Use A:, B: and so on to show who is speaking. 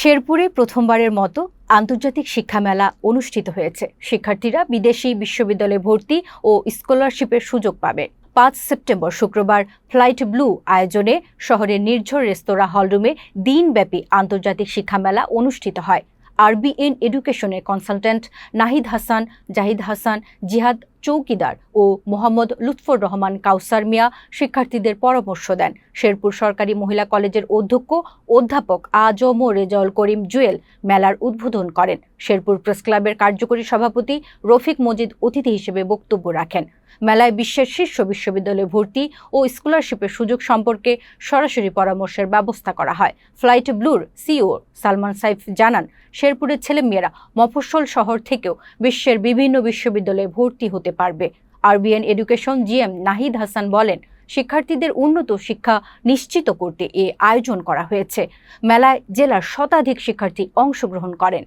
A: শেরপুরে প্রথমবারের মতো আন্তর্জাতিক শিক্ষা মেলা অনুষ্ঠিত হয়েছে। শিক্ষার্থীরা বিদেশি বিশ্ববিদ্যালয়ে ভর্তি ও স্কলারশিপের সুযোগ পাবে। পাঁচ সেপ্টেম্বর শুক্রবার ফ্লাইট ব্লু আয়োজনে শহরের নির্ঝর রেস্তোরাঁ হলরুমে দিনব্যাপী আন্তর্জাতিক শিক্ষা মেলা অনুষ্ঠিত হয়। আরবিএন এডুকেশনের কনসালট্যান্ট নাহিদ হাসান, জাহিদ হাসান, জিহাদ চৌকিদার ও মোহাম্মদ লুৎফর রহমান কাউসার মিয়া শিক্ষার্থীদের পরামর্শ দেন। শেরপুর সরকারি মহিলা কলেজের অধ্যক্ষ অধ্যাপক আজম রেজাউল করিম জুয়েল মেলার উদ্বোধন করেন। শেরপুর প্রেস ক্লাবের কার্যকরী সভাপতি রফিক মজিদ অতিথি হিসেবে বক্তব্য রাখেন। মেলায় বিশ্বের শীর্ষ বিশ্ববিদ্যালয়ে ভর্তি ও স্কলারশিপের সুযোগ সম্পর্কে সরাসরি পরামর্শের ব্যবস্থা করা হয়। ফ্লাইট ব্লুর সিও সালমান সাইফ জানান শেরপুরের ছেলেমেয়েরা মফস্বল শহর থেকেও বিশ্বের বিভিন্ন বিশ্ববিদ্যালয়ে ভর্তি হতে পারবে। RBN education GM Nahid Hasan বলেন, শিক্ষার্থীদের উন্নত শিক্ষা নিশ্চিত করতে এ আয়োজন করা হয়েছে। মেলায় জেলার শতাধিক শিক্ষার্থী অংশগ্রহণ করেন।